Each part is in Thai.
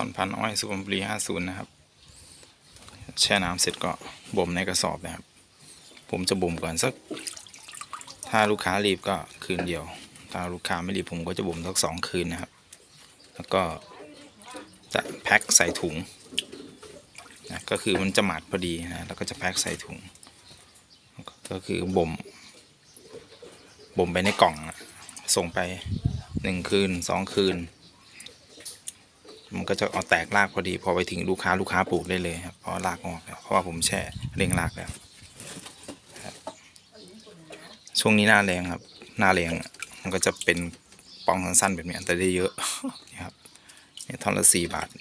ท่อนพันอ้อยสุพรรณบุรีห้าศูนย์นะครับแช่น้ำเสร็จก็บ่มในกระสอบนะครับ ผมจะบ่มก่อนสัก ถ้าลูกค้ารีบก็คืนเดียว ถ้าลูกค้าไม่รีบผมก็จะบ่มสักสองคืนนะครับ แล้วก็จะแพ็คใส่ถุงนะก็คือมันจะหมาดพอดีนะแล้วก็จะแพ็คใส่ถุง ก็คือบ่มบ่มไปในกล่องอะส่งไปหนึ่งคืนสองคืน มันก็จะเอาแตกรากพอดี พอไปถึงลูกค้าลูกค้าปลูกได้เลยครับเพราะรากออกแล้วเพราะว่าผมแช่เร่งรากแล้วครับช่วงนี้หน้าแรงครับ หน้าแรงมันก็จะเป็นปองสั้นๆแบบนี้แต่ได้เยอะนี่ครับเนี่ยท่อนละสี่บาทน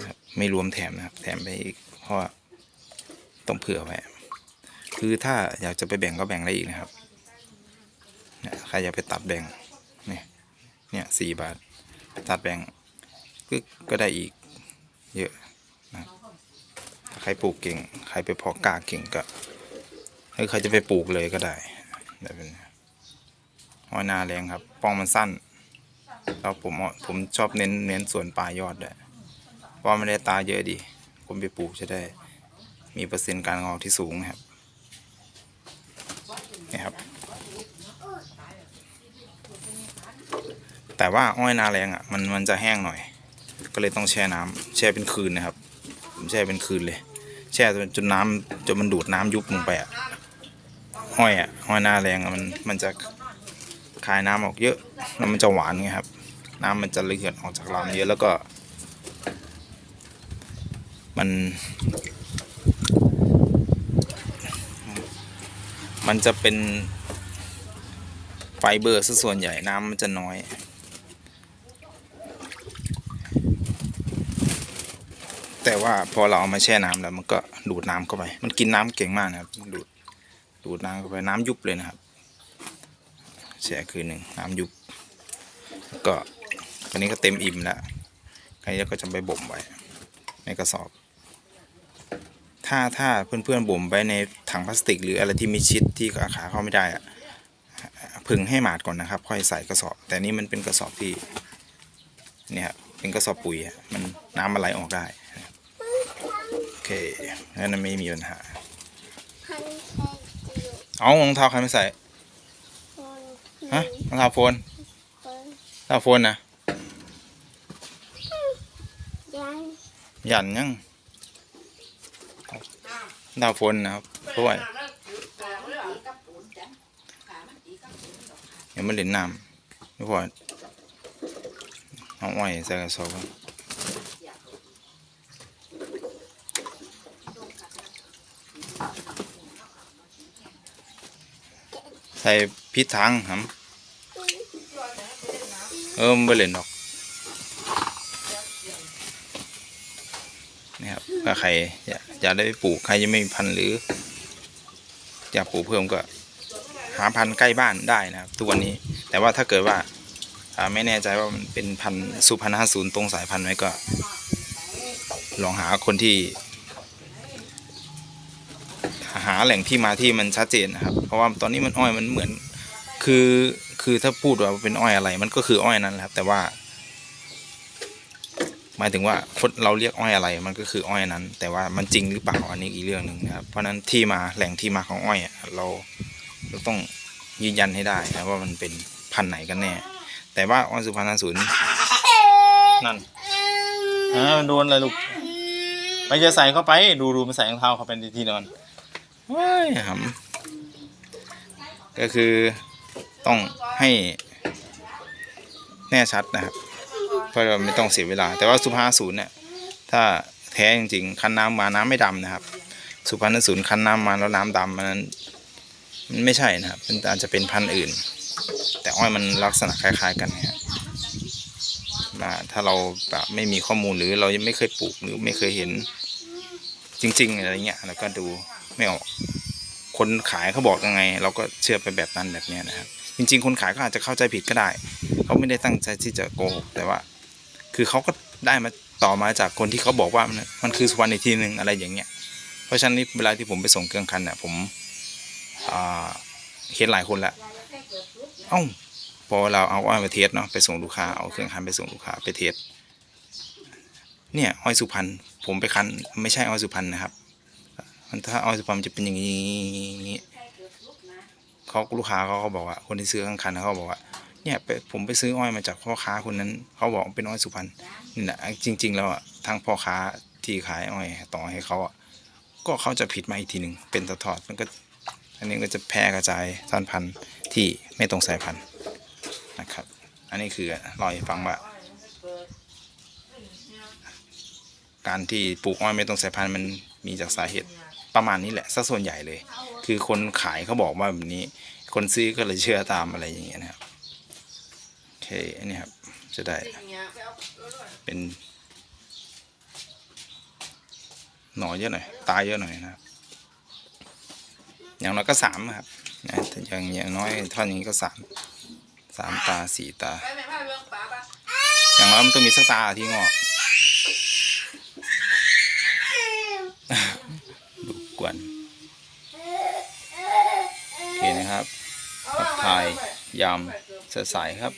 ะครับไม่รวมแถมนะครับ แถมไปอีกเพราะต้องเผื่อไว้คือถ้าอยากจะไปแบ่งก็แบ่งได้อีกนะครับใครอยากไปตัดแบ่งเนี่ยเนี่ยสี่บาท ตัดแบ่งก็ก็ได้อีกเยอะนะถ้าใครปลูกเก่ง ใครไปเพาะกล้าเก่งก็ให้ใครจะไปปลูกเลยก็ได้แบบนี้หอยนาแรงครับป้องมันสั้นแล้วผมผมชอบเน้นเน้นส่วนปลายยอดด้วยเพราะมันได้ตาเยอะดีคนไปปลูกจะได้ มีเปอร์เซ็นต์การงอกที่สูงครับนี่ครับ แต่ว่าอ้อยนาแรงอะมันมันจะแห้งหน่อย ก็เลยต้องแช่น้ำแช่เป็นคืนนะครับผมแช่เป็นคืนเลย แช่จนจนน้ำจนมันดูดน้ำยุบลงไปอะอ้อยอะอ้อยนาแรงอะมันมันจะคายน้ำออกเยอะแล้วมันจะหวานไงครับ น้ำมันจะระเหยดออกจากลำเยอะแล้วก็ มันมันจะเป็นไฟเบอร์ซะส่วนใหญ่น้ำมันจะน้อย แต่ว่าพอเราเอามาแช่น้ำแล้วมันก็ดูดน้ำเข้าไป มันกินน้ำเก่งมากนะครับมันดูดดูดน้ำเข้าไปน้ำยุบเลยนะครับแช่คืนหนึ่งน้ำยุบก็อันนี้ก็เต็มอิ่มแล้วอันนี้ก็จะไปบ่มไว้ในกระสอบ ถ้าถ้าเพื่อนๆบ่มไว้ในถังพลาสติก หรืออะไรที่มีชิดที่ขาขาเข้าไม่ได้อะผึ่งให้หมาดก่อนนะครับ ค่อยใส่กระสอบ แต่นี่มันเป็นกระสอบที่เนี่ยครับเป็นกระสอบปุ๋ยมันน้ำมันไหลออกได้ เคงั้นไม่มีปัญหาพันแค่จิ๋วเอารองเท้าใครไม่ใส่คนฮะรองเท้าโฟนคนรองเท้าโฟนนะยังหยันยังรองเท้าโฟนนะครับด้วยเดี๋ยวมันเล่นน้ำไม่พอเอาอ้อยใส่กระสอบก่อนใส่พิษทางครับเออมันไม่เล่นหรอกนี่ครับถ้าใครอยากอยากได้ไปปลูกใครยังไม่มีพันธุ์หรืออยากปลูกเพิ่มก็ หาพันธุ์ใกล้บ้านได้นะครับทุกวันนี้ แต่ว่าถ้าเกิดว่าอ่าไม่แน่ใจว่ามันเป็นพันธุ์สุพรรณห้าศูนย์ตรงสายพันธุ์ไหมก็ ลองหาคนที่ หาแหล่งที่มาที่มันชัดเจนนะครับ เพราะว่าตอนนี้มันอ้อยมันเหมือน คือคือถ้าพูดว่าเป็นอ้อยอะไร มันก็คืออ้อยนั้นแหละครับ แต่ว่า หมายถึงว่าคนเราเรียกอ้อยอะไร มันก็คืออ้อยนั้น แต่ว่ามันจริงหรือเปล่าอันนี้อีกเรื่องหนึ่งนะครับ เพราะฉะนั้นที่มาแหล่งที่มาของอ้อยเราเราต้องยืนยันให้ได้นะว่ามันเป็นพันไหนกันแน่ แต่ว่าอ้อยสุพรรณศูนย์นั่นอ่าโดนอะไรลูกไม่จะใส่เข้าไป ดูดูมันใส่รองเท้าเข้าไปในที่นอน ว้ายหำก็คือต้องให้แน่ชัดนะครับเพื่อเราไม่ต้องเสียเวลา แต่ว่าสุพรรณศูนย์เนี่ยถ้าแท้จริงๆคันน้ำมาน้ำไม่ดำนะครับ สุพรรณศูนย์คันน้ำมาแล้วน้ำดำมันนั้นมันไม่ใช่นะครับมันอาจจะเป็นพันธุ์อื่น แต่อ้อยมันลักษณะคล้าย ๆ กันนะฮะว่ถ้าเราแบบไม่มีข้อมูลหรือเรายังไม่เคยปลูกหรือไม่เคยเห็นจริง ๆ อะไรเงี้ยเราก็ดู ไม่ออก คนขายเขาบอกยังไง เราก็เชื่อไปแบบนั้นแบบนี้นะครับ จริง ๆ คนขายก็อาจจะเข้าใจผิดก็ได้ เขาไม่ได้ตั้งใจที่จะโกหกแต่ว่า คือเขาก็ได้มาต่อมาจากคนที่เขาบอกว่ามันมันคือสุวรรณอีกทีหนึ่งอะไรอย่างเงี้ย เพราะฉะนั้นเวลาที่ผมไปส่งเครื่องคันเนี่ยผมเห็นหลายคนละเอ้าพอเราเอาอ้อยไปเทสเนาะไปส่งลูกค้าเอาเครื่องคันไปส่งลูกค้าไปเทสเนี่ยอ้อยสุพรรณผมไปคันไม่ใช่อ้อยสุพรรณนะครับ มันถ้าอ้อยสุพรรณมันจะเป็นอย่างนี้เขาลูกค้าเขาก็บอกว่า คนที่ซื้อข้างคันเขาบอกว่า เนี่ยผมไปซื้ออ้อยมาจากพ่อค้าคนนั้น เขาบอกเป็นอ้อยสุพรรณนี่แหละจริง ๆ แล้วอะทางพ่อค้าที่ขายอ้อยต่อให้เขาอะก็เขาจะผิดมาอีกทีหนึ่งเป็นตทอดมันก็ อันนี้ก็จะแพร่กระจายสายพันธุ์ที่ไม่ตรงสายพันธุ์นะครับ อันนี้คือล่าให้ฟังว่าการที่ปลูกอ้อยไม่ตรงสายพันธุ์มันมีจากสาเหตุ ประมาณนี้แหละซะส่วนใหญ่เลย คือคนขายเขาบอกว่าแบบนี้ คนซื้อก็เลยเชื่อตามอะไรอย่างเงี้ยนะครับโอเคอันนี้ครับจะได้เป็นหน่อเยอะหน่อย ตายเยอะหน่อยนะครับ อย่างน้อยก็สามครับนะแต่อย่างอย่างน้อยท่านี้ก็สามสามตาสี่ตา อย่างน้อยมันต้องมีสักตาที่งอก กวนโอเคนะครับผักทยยำสดใสครับ